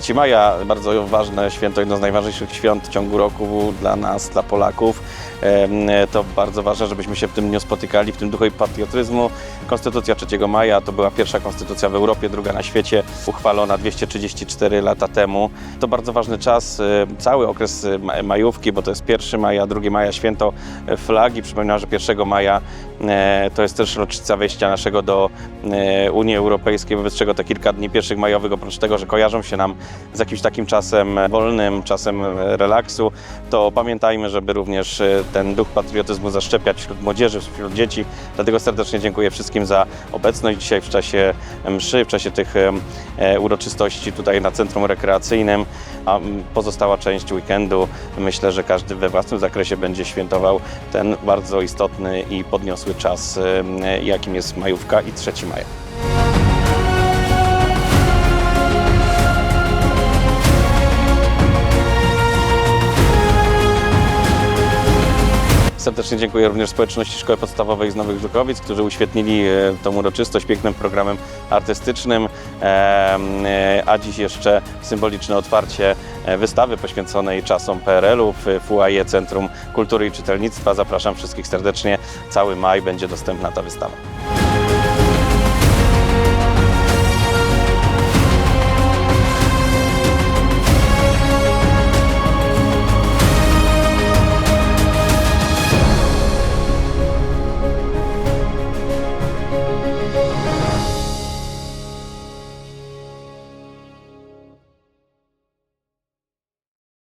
3 maja, bardzo ważne święto, jedno z najważniejszych świąt w ciągu roku dla nas, dla Polaków. To bardzo ważne, żebyśmy się w tym dniu spotykali, w tym duchu patriotyzmu. Konstytucja 3 maja to była pierwsza konstytucja w Europie, druga na świecie, uchwalona 234 lata temu. To bardzo ważny czas, e, cały okres ma- majówki, bo to jest 1 maja, 2 maja święto e, flagi. Przypominam, że 1 maja e, to jest też rocznica wejścia naszego do e, Unii Europejskiej, wobec czego te kilka dni pierwszych majowych, oprócz tego, że kojarzą się nam z jakimś takim czasem wolnym, czasem e, relaksu, to pamiętajmy, żeby również e, ten duch patriotyzmu zaszczepiać wśród młodzieży, wśród dzieci. Dlatego serdecznie dziękuję wszystkim za obecność dzisiaj w czasie mszy, w czasie tych e, uroczystości tutaj na Centrum Rekreacyjnym, a pozostała część weekendu myślę, że każdy we własnym zakresie będzie świętował ten bardzo istotny i podniosły czas, jakim jest majówka i 3 maja. Serdecznie dziękuję również społeczności Szkoły Podstawowej z Nowych Żukowic, którzy uświetnili e, tą uroczystość pięknym programem artystycznym, e, a dziś jeszcze symboliczne otwarcie e, wystawy poświęconej czasom PRL-u w FUAE Centrum Kultury i Czytelnictwa. Zapraszam wszystkich serdecznie. Cały maj będzie dostępna ta wystawa.